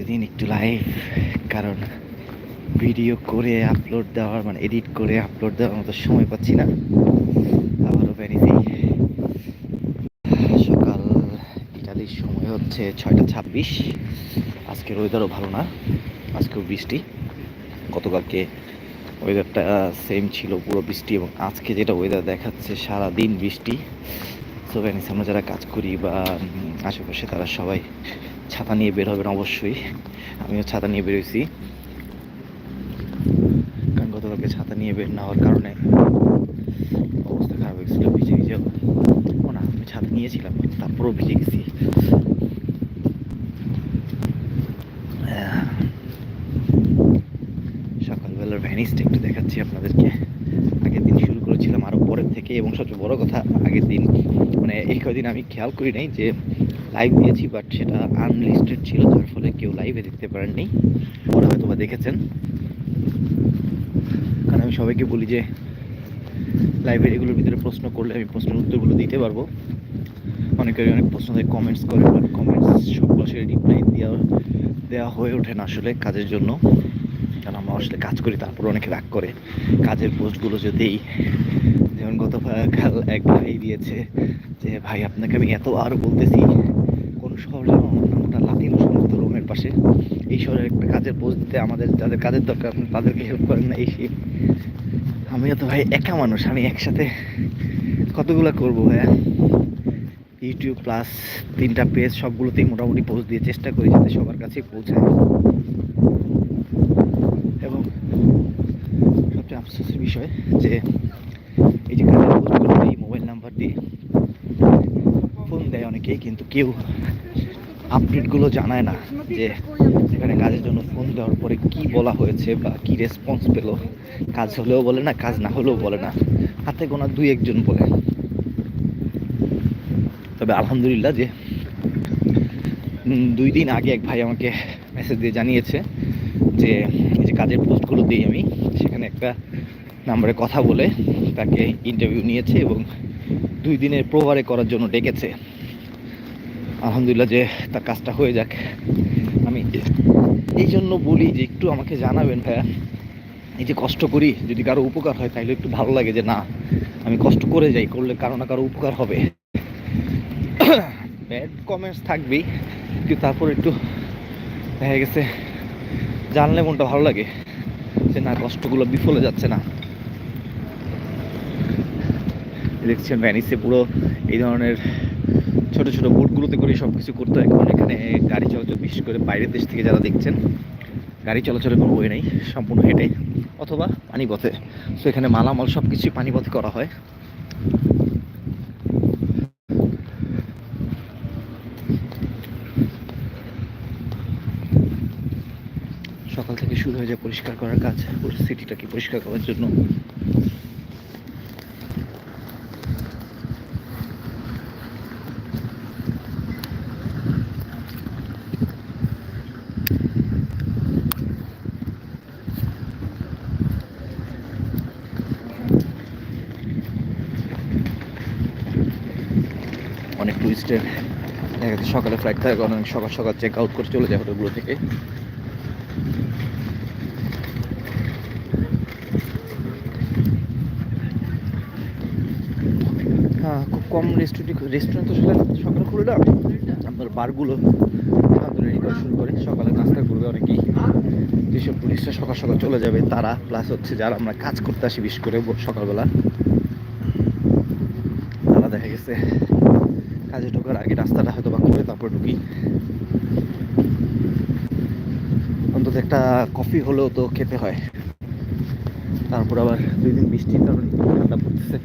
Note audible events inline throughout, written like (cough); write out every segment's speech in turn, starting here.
প্রতিদিন একটু লাইভ কারণ ভিডিও করে আপলোড দেওয়ার মানে এডিট করে আপলোড দেওয়ার মতো সময় পাচ্ছি না। আবারও বেরিয়েছি। সকাল ইটালির সময় হচ্ছে ছয়টা ছাব্বিশ। আজকের ওয়েদারও ভালো না, আজকেও বৃষ্টি। গতকালকে ওয়েদারটা সেম ছিল, পুরো বৃষ্টি এবং আজকে যেটা ওয়েদার দেখাচ্ছে সারা দিন বৃষ্টি সো আমরা যারা কাজ করি বা আশেপাশে তারা সবাই ছাতা নিয়ে বের হবেন অবশ্যই। আমিও ছাতা নিয়ে বেরোইছি কারণ গতকালকে ছাতা নিয়ে বের না হওয়ার কারণে অবস্থা খারাপ হয়েছিল ভিজে ভিজে ও না, আমি ছাতা নিয়েছিলাম, তারপরেও ভিজে গেছি। সকালবেলার ভ্যানিসটা একটু দেখাচ্ছি আপনাদেরকে। আগের দিন শুরু করেছিলাম আরও পরের থেকে, এবং সবচেয়ে বড় কথা, আগের দিন মানে এই কদিন আমি খেয়াল করি নাই যে লাইভ দিয়েছি বাট সেটা আনলিস্টেড ছিল, যার ফলে কেউ লাইভে দেখতে পারেননি। ওরা হয়তো বা দেখেছেন। কারণ আমি সবাইকে বলি যে লাইভের এগুলোর ভিতরে প্রশ্ন করলে আমি প্রশ্নের উত্তরগুলো দিতে পারব। অনেকেরই অনেক প্রশ্ন থাকে কমেন্টস করে বাট কমেন্টস সবগুলো আসলে রিপ্লাই দেওয়া দেওয়া হয়ে ওঠে না আসলে কাজের জন্য। কারণ আমরা আসলে কাজ করি, তারপর অনেকে রাগ করে। কাজের পোস্টগুলো যদি যেমন গত কাল এক ভাই দিয়েছে যে, ভাই, আপনাকে আমি এত আর বলতেছি শহর আমার লাতিনো সমস্ত রোমের পাশে। এই শহরের একটা কাজের পোস্ট দিতে আমাদের যাদের কাজের দরকার তাদেরকে হেল্প করেন না এই আমিও তো ভাই একা মানুষ, আমি একসাথে কতগুলো করব ভাইয়া? ইউটিউব প্লাস তিনটা পেজ সবগুলোতেই মোটামুটি পোস্ট দিয়ে চেষ্টা করি যাতে সবার কাছেই পৌঁছায়। এবং সবচেয়ে আফসোসের বিষয় যে এই যে কাজের পোস্টগুলো এই মোবাইল নাম্বার দিয়ে ফোন দেয় অনেকেই, কিন্তু কেউ আপডেটগুলো জানায় না যে এখানে কাজের জন্য ফোন দেওয়ার পরে কি বলা হয়েছে বা কি রেসপন্স পেল। কাজ হলেও বলে না, কাজ না হলেও বলে না। হাতে গোনা দুই একজন বলে। তবে আলহামদুলিল্লাহ যে দুই দিন আগে এক ভাই আমাকে মেসেজ দিয়ে জানিয়েছে যে, এই যে কাজের পোস্টগুলো দিই আমি, সেখানে একটা নাম্বারে কথা বলে তাকে ইন্টারভিউ নিয়েছে এবং দুই দিনের প্রোভারে করার জন্য ডেকেছে। আলহামদুলিল্লাহ যে তার কাজটা হয়ে যাক। আমি এই জন্য বলি যে একটু আমাকে জানাবেন ভাইয়া। এই যে কষ্ট করি, যদি কারও উপকার হয় তাহলে একটু ভালো লাগে যে না, আমি কষ্ট করে যাই, করলে কারও না কারও উপকার হবে। (coughs) ব্যাড কমেন্টস থাকবেই, কিন্তু তারপর একটু দেখা গেছে জানলে মনটা ভালো লাগে যে না, কষ্টগুলো বিফলে যাচ্ছে না। দেখছেন ভ্যানিসে পুরো এই ধরনের ছোট ছোট বোটগুলোতে করে সব কিছু করতে হয়। কারণ এখানে গাড়ি চলাচল বিশেষ করে বাইরের দেশ থেকে যারা দেখছেন, গাড়ি চলাচলের কোনো বই নেই, সম্পূর্ণ হেঁটে অথবা পানিপথে। সো এখানে মালামাল সব কিছুই পানিপথে করা হয়। সকাল থেকে শুরু হয়ে যায় পরিষ্কার করার কাজ। পুরো সিটিটাকে পরিষ্কার করার জন্য। যাচ্ছে সকালে ফ্লাইট থাকে অনেক সকাল সকাল চেক আউট করে চলে যায় হোটেলগুলো থেকে। হ্যাঁ খুব কম রেস্টুরেন্ট রেস্টুরেন্ট তো আসলে সকালে খুলে আপনার বারগুলো শুরু করে। সকালে নাস্তা করবে অনেকেই। যেসব টুরিস্টরা সকাল সকাল চলে যাবে, তারা প্লাস হচ্ছে যারা আমরা কাজ করতে আসি বিশেষ করে সকালবেলা, তারা দেখা গেছে কাজে ঢোকার আগে রাস্তাটা হয়তো বা করে তারপর ঢুকি। অন্তত একটা কফি হলেও তো খেতে হয়। তারপর আবার দুই দিন বৃষ্টির কারণে ঠান্ডা পড়তেছে।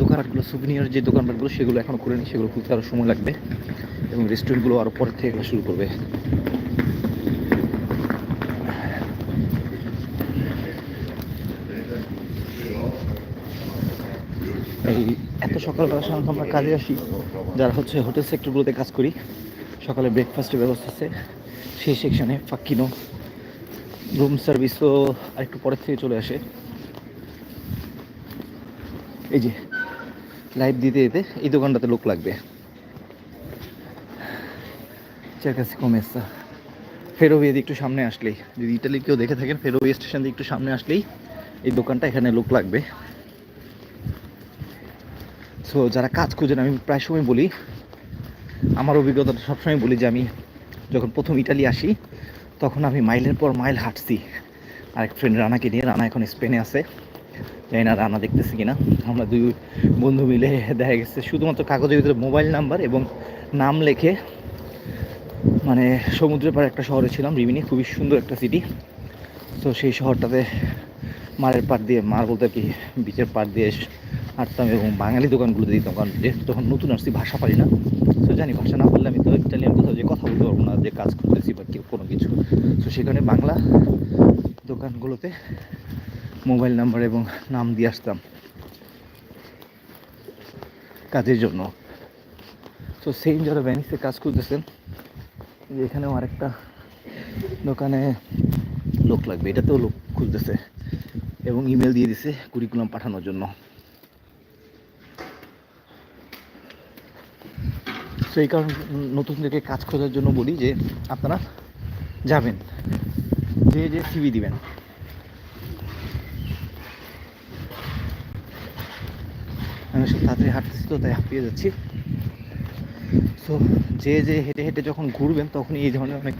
দোকানপাটগুলো সুভিনিয়ার যে দোকানপাটগুলো, সেগুলো এখনও খুলেনি, সেগুলো খুলতে আরও সময় লাগবে এবং রেস্টুরেন্টগুলো আরও পরের থেকে শুরু করবে এই এত সকালবেলা সাধারণত আমরা কাজে আসি। যারা হচ্ছে হোটেল সেক্টরগুলোতে কাজ করি, সকালে ব্রেকফাস্টের ব্যবস্থা আছে। সেই সেকশনে ফাক্কিনো রুম সার্ভিসও আরেকটু পরের থেকে চলে আসে। এই যে লাইভ দিতে দিতে এই দোকানটাতে লোক লাগবে। চেরকাসি কমেসা ফেরোভিয়া দিয়ে একটু সামনে আসলেই। যদি ইটালি কেউ দেখে থাকেন ফেরোভিয়া স্টেশন দিয়ে একটু সামনে আসলেই এই দোকানটা এখানে লোক লাগবে। সো যারা কাজ খুঁজেন, আমি প্রায় সময় বলি, আমার অভিজ্ঞতাটা সবসময় বলি যে আমি যখন প্রথম ইটালি আসি, তখন আমি মাইলের পর মাইল হাঁটছি। আরেক ফ্রেন্ড রানাকে নিয়ে, রানা এখন স্পেনে আছে। জানি না রানা দেখতেছি কিনা। আমরা দুই বন্ধু মিলে দেখা গেছে, শুধুমাত্র কাগজের ভিতরে মোবাইল নাম্বার এবং নাম লেখে মানে সমুদ্রের পাড়ে একটা শহরে ছিলাম, রিমিনি, খুবই সুন্দর একটা সিটি তো সেই শহরটাতে মারের পাড় দিয়ে মার বলতে কি বিচের পাড় দিয়ে হাঁটতাম এবং বাঙালি দোকানগুলোতে দিতাম কারণ যেহেতু তখন নতুন আসছি, ভাষা পারি না। তো জানি, ভাষা না বললে আমি তো ইটালিয়ান কোথাও যে কথা বলতে পারব না, যে কাজ করতেছি বা কেউ কোনো কিছু। তো সেখানে বাংলা দোকানগুলোতে মোবাইল নাম্বার এবং নাম দিয়ে আসতাম কাজের জন্য। তো সেম যারা ভ্যানিসে কাজ করতেছেন যে এখানেও আরেকটা দোকানে লোক লাগবে, এটাতেও লোক খুঁজতেছে এবং ইমেল দিয়ে দিছে কুরিকুলাম পাঠানোর জন্য। সেই কারণে নতুনদেরকে কাজ খোঁজার জন্য বলি যে আপনারা যাবেন। যে যে সিবি দিবেন। আমি সব তাড়াতাড়ি হাঁটতেছি তো, তাই হাঁপিয়ে যাচ্ছি। সো যে যে হেঁটে হেঁটে যখন ঘুরবেন, তখনই এই ধরনের অনেক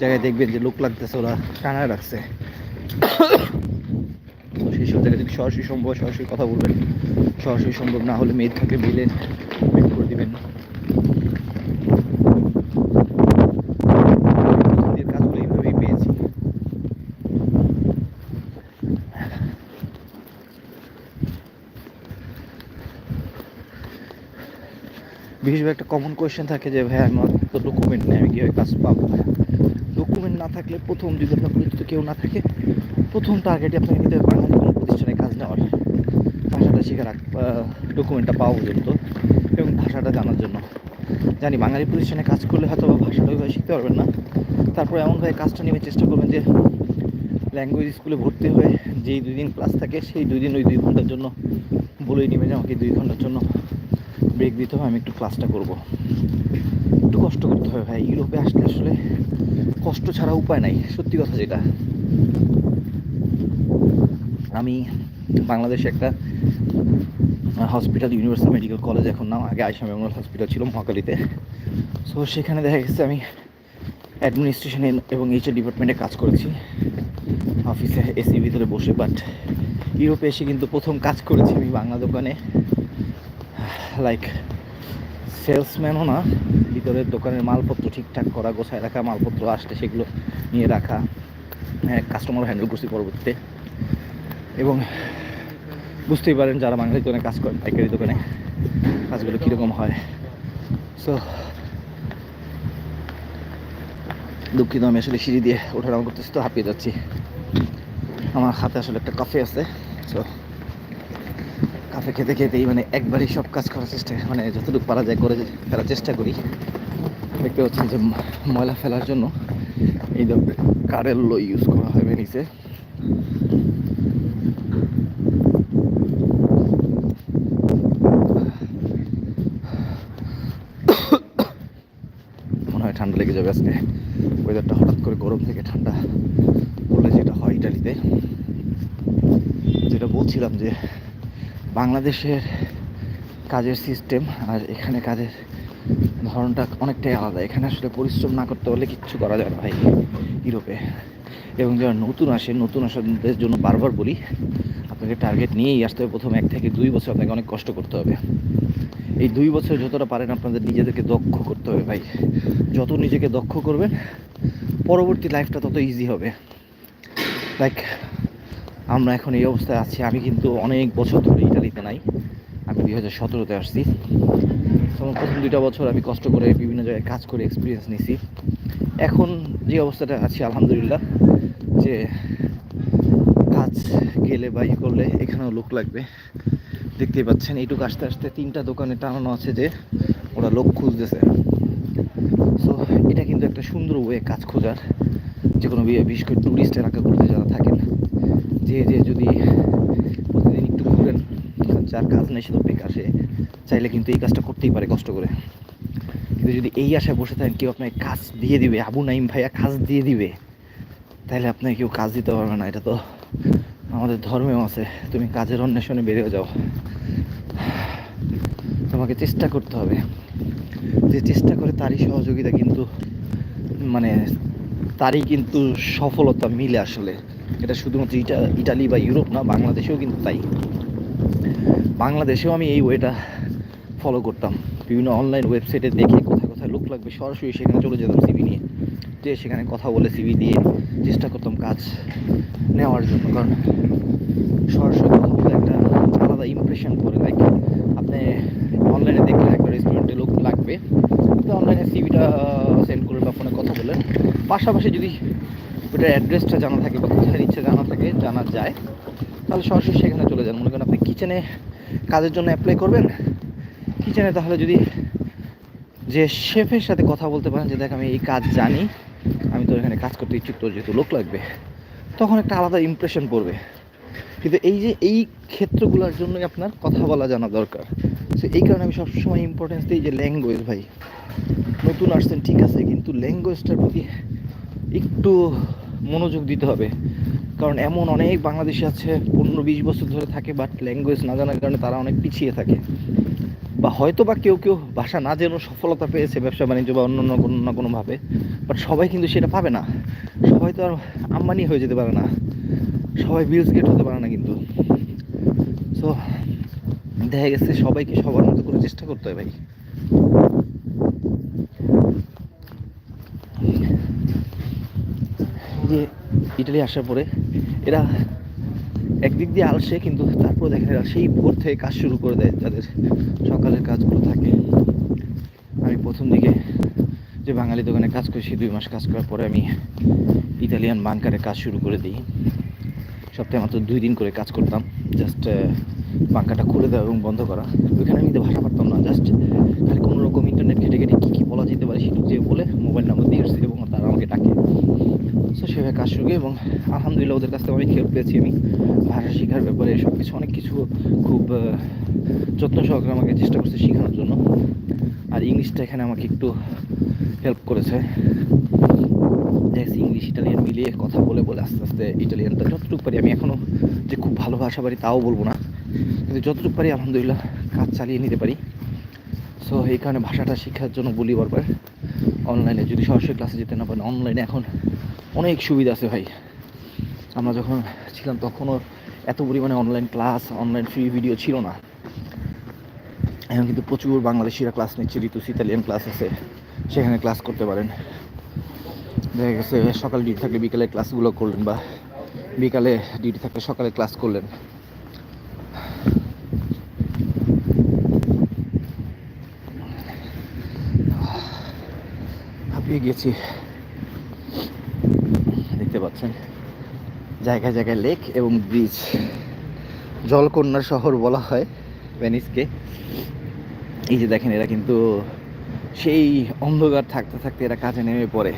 জায়গায় দেখবেন যে লোক লাগতেছে, ওরা টানায় রাখছে। তো সেই সব জায়গায় যদি সরাসরি সম্ভব সরাসরি কথা বলবেন। সরাসরি সম্ভব না হলে মেয়ে থাকলে মেলে মেল করে দিবেন নিজের কাজগুলো এইভাবেই পেয়েছি বিশেষভাবে একটা কমন কোয়েশ্চেন থাকে যে, ভাই, আমার তো ডকুমেন্ট নেই, আমি কীভাবে কাজ পাবো? ডকুমেন্ট না থাকলে প্রথম যদি আপনার পরিচিত কেউ না থাকে, প্রথম টার্গেটে আপনাকে নিতে বাঙালি কোনো প্রতিষ্ঠানে কাজ নেওয়ার। ভাষাটা শেখার ডকুমেন্টটা পাওয়া পর্যন্ত এবং ভাষাটা জানার জন্য। জানি বাঙালি প্রতিষ্ঠানে কাজ করলে হয়তো ভাষাটা ওইভাবে শিখতে পারবেন না। তারপর এমনভাবে কাজটা নেমে চেষ্টা করবেন যে ল্যাঙ্গুয়েজ স্কুলে ভর্তি হয়ে যেই দুই দিন ক্লাস থাকে, সেই দুই দিন ওই দুই ঘণ্টার জন্য বলেই নেবে যে, আমাকে দুই ঘণ্টার জন্য ব্রেক দিতে হবে আমি একটু ক্লাসটা করব। একটু কষ্ট করতে হবে ভাই, ইউরোপে আসলে আসলে কষ্ট ছাড়া উপায় নাই, সত্যি কথা যেটা। আমি বাংলাদেশে একটা হসপিটাল ইউনিভার্সাল মেডিকেল কলেজ এখন নাম আগে আইসা মেমোরিয়াল হসপিটাল ছিল মহাকালীতে। সো সেখানে দেখা গেছে আমি অ্যাডমিনিস্ট্রেশনে এবং এইচআর ডিপার্টমেন্টে কাজ করেছি। অফিসে এসি ভিতরে বসে বাট ইউরোপে এসে কিন্তু প্রথম কাজ করেছি আমি বাংলা দোকানে। লাইক সেলসম্যানও না, ভিতরের দোকানের মালপত্র ঠিকঠাক করা, গোছায় রাখা, মালপত্র আসলে সেগুলো নিয়ে রাখা কাস্টমার হ্যান্ডেল করছি পরবর্তীতে। এবং বুঝতেই পারেন যারা বাঙালি দোকানে কাজ করেন, পাইকারি দোকানে কাজগুলো কীরকম হয়। সো দুঃখিত, আমি আসলে সিঁড়ি দিয়ে ওঠা নামা করতেছি, তো হাঁপিয়ে যাচ্ছি। আমার হাতে আসলে একটা কফি আছে সো কাফে খেতে খেতেই মানে একবারই সব কাজ করার চেষ্টা মানে যতটুকু পারা যায় করে ফেলার চেষ্টা করি। দেখতে পাচ্ছেন যে ময়লা ফেলার জন্য এই কারের লো ইউজ করা হয় ভেনিসে মনে হয় ঠান্ডা লেগে যাবে আজকে। ওয়েদারটা হঠাৎ করে গরম থেকে ঠান্ডা পড়লে যেটা হয় ইটালিতে। যেটা বলছিলাম যে বাংলাদেশের কাজের সিস্টেম আর এখানে কাজের ধরনটা অনেকটাই আলাদা। এখানে আসলে পরিশ্রম না করতে পারলে কিচ্ছু করা যায় না ভাই ইউরোপে। এবং যারা নতুন আসে, নতুন আসাদের জন্য বারবার বলি, আপনাকে টার্গেট নিয়েই আসতে হবে। প্রথম এক থেকে দুই বছর আপনাকে অনেক কষ্ট করতে হবে। এই দুই বছর যতটা পারেন আপনাদের নিজেদেরকে দক্ষ করতে হবে ভাই। যত নিজেকে দক্ষ করবেন, পরবর্তী লাইফটা তত ইজি হবে। লাইক আমরা এখন এই অবস্থায় আছি। আমি কিন্তু অনেক বছর ধরে ইটালিতে নাই। আমি দুই হাজার সতেরোতে আসছি। তো আমার প্রথম দুইটা বছর আমি কষ্ট করে বিভিন্ন জায়গায় কাজ করে এক্সপিরিয়েন্স নিছি। এখন যে অবস্থাটা আছি, আলহামদুলিল্লাহ, যে কাজ গেলে বা ই করলে এখানেও লোক লাগবে। দেখতেই পাচ্ছেন, এইটুকু আসতে আসতে তিনটা দোকানে টানানো আছে যে ওরা লোক খুঁজতেছে। সো এটা কিন্তু একটা সুন্দর ওয়ে কাজ খোঁজার। যে কোনো বিশেষ করে ট্যুরিস্ট এলাকাগুলোতে যারা থাকেন যে যে যদি প্রতিদিন একটু ঘুরেন যার কাজ নেই, সে তো বেকার, সে চাইলে কিন্তু এই কাজটা করতেই পারে কষ্ট করে। কিন্তু যদি এই আশায় বসে থাকেন, কেউ আপনাকে কাজ দিয়ে দিবে, আবু নাইম ভাইয়া কাজ দিয়ে দিবে তাহলে আপনাকে কেউ কাজ দিতে পারবে না। এটা তো আমাদের ধর্মেও আছে, তুমি কাজের অন্বেষণে বেরিয়ে যাও। তোমাকে চেষ্টা করতে হবে। যে চেষ্টা করে তারই সহযোগিতা কিন্তু মানে তারই কিন্তু সফলতা মিলে আসলে। এটা শুধুমাত্র ইটা, ইটালি বা ইউরোপ না, বাংলাদেশেও কিন্তু তাই। বাংলাদেশেও আমি এই ওয়েটা ফলো করতাম। বিভিন্ন অনলাইন ওয়েবসাইটে দেখে কোথায় কোথায় লোক লাগবে, সরাসরি সেখানে চলে যেতাম সিভি নিয়ে। যে সেখানে কথা বলে সিভি দিয়ে চেষ্টা করতাম কাজ নেওয়ার জন্য। কারণ সরাসরি কথা বলে একটা আলাদা ইমপ্রেশন পড়ে লাইক আপনি অনলাইনে দেখলে একটা রেস্টুরেন্টে লোক লাগবে। অনলাইনে সিভিটা সেন্ড করে বা ফোনে কথা বলেন পাশাপাশি যদি ওটার অ্যাড্রেসটা জানা থাকে বা কোথায় ইচ্ছে জানা থাকে, জানা যায়। তাহলে সরাসরি সেখানে চলে যান। মনে করেন আপনি কিচেনে কাজের জন্য অ্যাপ্লাই করবেন। কিচেনে তাহলে যদি যে শেফের সাথে কথা বলতে পারেন যে, দেখ, আমি এই কাজ জানি, আমি তো এখানে কাজ করতে ইচ্ছুক, তোর যেহেতু লোক লাগবে। তখন একটা আলাদা ইমপ্রেশন পড়বে। কিন্তু এই যে, এই ক্ষেত্রগুলোর জন্যই আপনার কথা বলা জানা দরকার। সো এই কারণে আমি সবসময় ইম্পর্টেন্স দিই যে, ল্যাঙ্গুয়েজ ভাই, নতুন আসছেন, ঠিক আছে, কিন্তু ল্যাঙ্গুয়েজটার প্রতি একটু মনোযোগ দিতে হবে। কারণ এমন অনেক বাংলাদেশি আছে, পনেরো বিশ বছর ধরে থাকে বাট ল্যাঙ্গুয়েজ না জানার কারণে তারা অনেক পিছিয়ে থাকে। বা হয়তো বা কেউ কেউ ভাষা না জেনেও সফলতা পেয়েছে ব্যবসা বাণিজ্য বা অন্য অন্য কোনো না কোনোভাবে বাট সবাই কিন্তু সেটা পাবে না। সবাই তো আর আম্বানি হয়ে যেতে পারে না। সবাই বিলস গেট হতে পারে না কিন্তু। সো দেখা গেছে সবাইকে সবার মতো করে চেষ্টা করতে হয় ভাই এই যে ইটালি আসার পরে এরা একদিক দিয়ে আলসে, কিন্তু তারপর দেখেন এরা সেই ভোর থেকে কাজ শুরু করে দেয়, যাদের সকালের কাজগুলো থাকে। আমি প্রথম দিকে যে বাঙালি দোকানে কাজ করেছি দুই মাস কাজ করার পরে আমি ইতালিয়ান বাংকারে কাজ শুরু করে দিই। সপ্তাহে মাত্র দুই দিন করে কাজ করতাম। জাস্ট বাঙ্কাটা খুলে দেওয়া এবং বন্ধ করা। ওইখানে আমি তো ভাষা পারতাম না, জাস্ট খালি কোনো রকম ইন্টারনেট ঘেটে ঘেটে কী কী বলা যেতে পারে সেটুকু যে বলে মোবাইল নাম্বার দিয়ে এসেছি এবং তারা আমাকে ডাকে সো সেভাবে কাজ শুরু করি এবং আলহামদুলিল্লাহ ওদের কাছ থেকে অনেক হেল্প পেয়েছি আমি। ভাষা শেখার ব্যাপারে সব কিছু অনেক কিছু খুব যত্ন সহকারে আমাকে চেষ্টা করছে শেখানোর জন্য। আর ইংলিশটা এখানে আমাকে একটু হেল্প করেছে। দেখছি ইংলিশ, ইটালিয়ান মিলিয়ে কথা বলে বলে আস্তে আস্তে ইটালিয়ানটা যতটুকু পারি। আমি এখনও যে খুব ভালো ভাষা পারি তাও বলব না। কিন্তু যতটুকু পারি আলহামদুলিল্লাহ কাজ চালিয়ে নিতে পারি। সো এই কারণে ভাষাটা শেখার জন্য বলি বারবার। অনলাইনে যদি সরাসরি ক্লাসে যেতে না পারেন অনলাইনে এখন অনেক সুবিধা আছে ভাই। আমরা যখন ছিলাম তখনও এত পরিমাণে online class online free video ছিল না। এখন কিন্তু প্রচুর বাংলাদেশিরা ক্লাস নিচ্ছে, ঋতু ইতালিয়ান ক্লাস আছে, সেখানে ক্লাস করতে পারেন। দেখা গেছে সকালে ডিউটি থাকলে বিকালে ক্লাসগুলো করলেন বা বিকালে ডিউটি থাকলে সকালে ক্লাস করলেন। হাঁপিয়ে গেছি। দেখতে পাচ্ছেন। জায়গায় জায়গায় লেক এবং ব্রিজ। জলকন্যার শহর বলা হয় ভেনিসকে। এই যে দেখেন, এরা কিন্তু সেই অন্ধকার থাকতে থাকতে এরা কাজে নেমে পড়ে।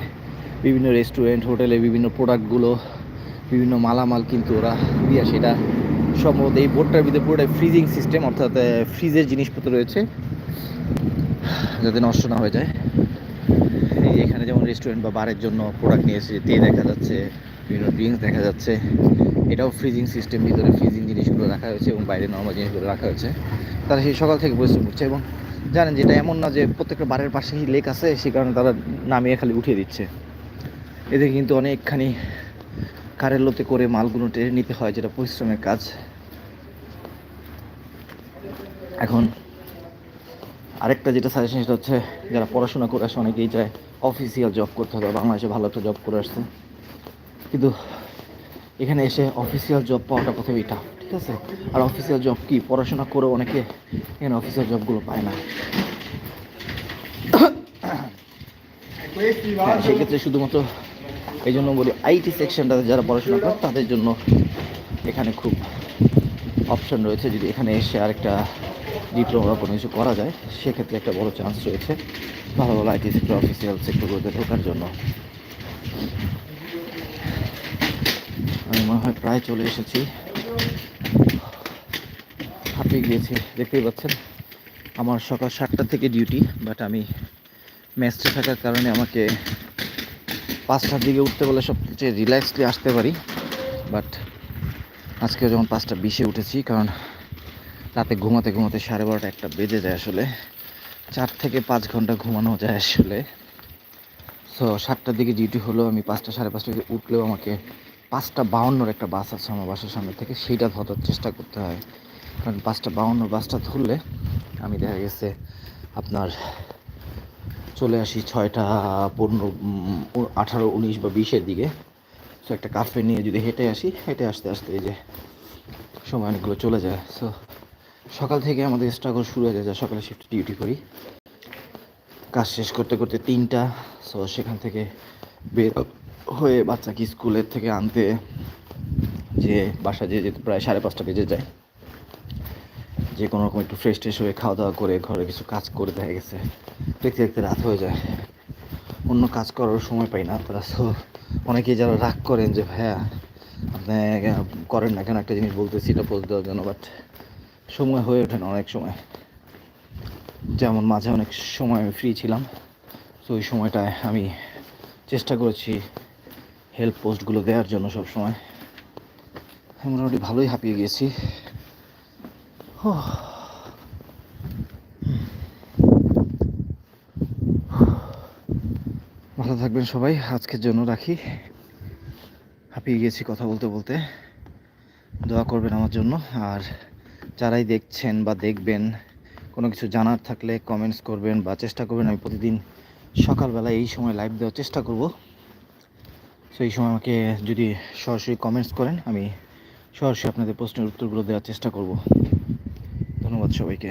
বিভিন্ন রেস্টুরেন্ট, হোটেলে বিভিন্ন প্রোডাক্টগুলো, বিভিন্ন মালামাল কিন্তু ওরা দিয়ে সেটা সম্ভবত এই বোর্ডটার ভিতরে পুরোটাই ফ্রিজিং সিস্টেম, অর্থাৎ ফ্রিজের জিনিসপত্র রয়েছে, যাতে নষ্ট না হয়ে যায়। এই এখানে যেমন রেস্টুরেন্ট বা বারের জন্য প্রোডাক্ট নিয়ে এসেছে, তে দেখা যাচ্ছে বিভিন্ন ড্রিঙ্কস দেখা যাচ্ছে। এটাও ফ্রিজিং সিস্টেম ভিতরে ফ্রিজিং জিনিসগুলো রাখা হয়েছে এবং বাইরে নর্মাল জিনিসগুলো রাখা হয়েছে। তারা সেই সকাল থেকে পরিশ্রম করছে এবং জানেন যেটা এমন না যে প্রত্যেকটা বারের পাশেই লেক আছে সেই কারণে তারা নামিয়ে খালি উঠিয়ে দিচ্ছে। এদের কিন্তু অনেকখানি কারের লোতে করে মালগুলো টেনে নিতে হয়, যেটা পরিশ্রমের কাজ। এখন আরেকটা যেটা সাজেশন সেটা হচ্ছে যারা পড়াশোনা করে আসে, অনেকেই চায় অফিসিয়াল জব করতে হবে বাংলাদেশে ভালো একটা জব করে আসছে। কিন্তু এখানে এসে অফিসিয়াল জব পাওয়াটা প্রথমেই টাফ ঠিক আছে? আর অফিসিয়াল জব কি? পড়াশোনা করে অনেকে এখানে অফিসিয়াল জবগুলো পায় না। হ্যাঁ সেক্ষেত্রে শুধুমাত্র এই জন্য বলি আইটি সেকশনটাতে যারা পড়াশোনা করে, তাদের জন্য এখানে খুব অপশন রয়েছে। যদি এখানে এসে আরেকটা ডিপ্লোমা কোনো কিছু করা যায়, সেক্ষেত্রে একটা বড় চান্স রয়েছে ভালো ভালো আইটি সেক্টর অফিসিয়াল সেক্টরগুলোতে ঢোকার জন্য। মনে হয়, প্রায় চলে এসেছি। হাঁপিয়ে গিয়েছি, দেখতেই পাচ্ছেন। আমার সকাল সাতটা থেকে ডিউটি বাট আমি মেসে থাকার কারণে আমাকে পাঁচটার দিকে উঠতে বলে সবচেয়ে রিল্যাক্সলি আসতে পারি। বাট আজকে যখন পাঁচটা বিশে উঠেছি, কারণ রাতে ঘুমাতে ঘুমাতে সাড়ে বারোটা একটা বেজে যায় আসলে। চার থেকে পাঁচ ঘণ্টা ঘুমানো যায় আসলে। সো সাতটার দিকে ডিউটি হলো, আমি পাঁচটা সাড়ে পাঁচটা উঠলেও আমাকে পাঁচটা বাউন্নর একটা বাস আছে আমার বাসার সামনে থেকে, সেইটা ধরার চেষ্টা করতে হয়। কারণ পাঁচটা বাউন্নর বাসটা ধরলে আমি দেখা গেছে আপনার চলে আসি ছয়টা পনেরো আঠারো, উনিশ বা বিশের দিকে। সো একটা কাফে নিয়ে যদি হেঁটে আসি, হেঁটে আসতে আসতে এই যে সময় অনেকগুলো চলে যায়। সো সকাল থেকে আমাদের স্ট্রাগল শুরু হয়ে যায় সকালে শিফট ডিউটি করি। কাজ শেষ করতে করতে তিনটা সো সেখান থেকে বের হয়ে বাচ্চাকে স্কুলের থেকে আনতে যে বাসা যেতে যেতে প্রায় সাড়ে পাঁচটা বেজে যায়। যে কোনো রকম একটু ফ্রেশ ট্রেশ হয়ে খাওয়া দাওয়া করে ঘরে কিছু কাজ করে দেখা গেছে। দেখতে দেখতে রাত হয়ে যায়। অন্য কাজ করার সময় পাই না তারা। সো অনেকেই যারা রাগ করেন যে, ভাইয়া, আপনি করেন না? কেন একটা জিনিস বলতেছি, এটা পোস্ট দেওয়ার জন্য? বাট সময় হয়ে ওঠে না অনেক সময়। যেমন মাঝে অনেক সময় আমি ফ্রি ছিলাম। তো ওই সময়টায় আমি চেষ্টা করেছি হেল্প পোস্টগুলো দেওয়ার জন্য সব সময় মোটামুটি ভালোই হাঁপিয়ে গিয়েছি। ভালো থাকবেন সবাই, আজকের জন্য রাখি। হাঁপিয়ে গেছি কথা বলতে বলতে। দোয়া করবেন আমার জন্য। আর যারাই দেখছেন বা দেখবেন, কোনো কিছু জানার থাকলে কমেন্টস করবেন বা চেষ্টা করবেন, আমি প্রতিদিন সকালবেলা এই সময় লাইভ দেওয়ার চেষ্টা করব। সেই সময় আমাকে যদি সরাসরি কমেন্টস করেন, আমি সরাসরি আপনাদের প্রশ্নের উত্তরগুলো দেওয়ার চেষ্টা করব। ধন্যবাদ সবাইকে।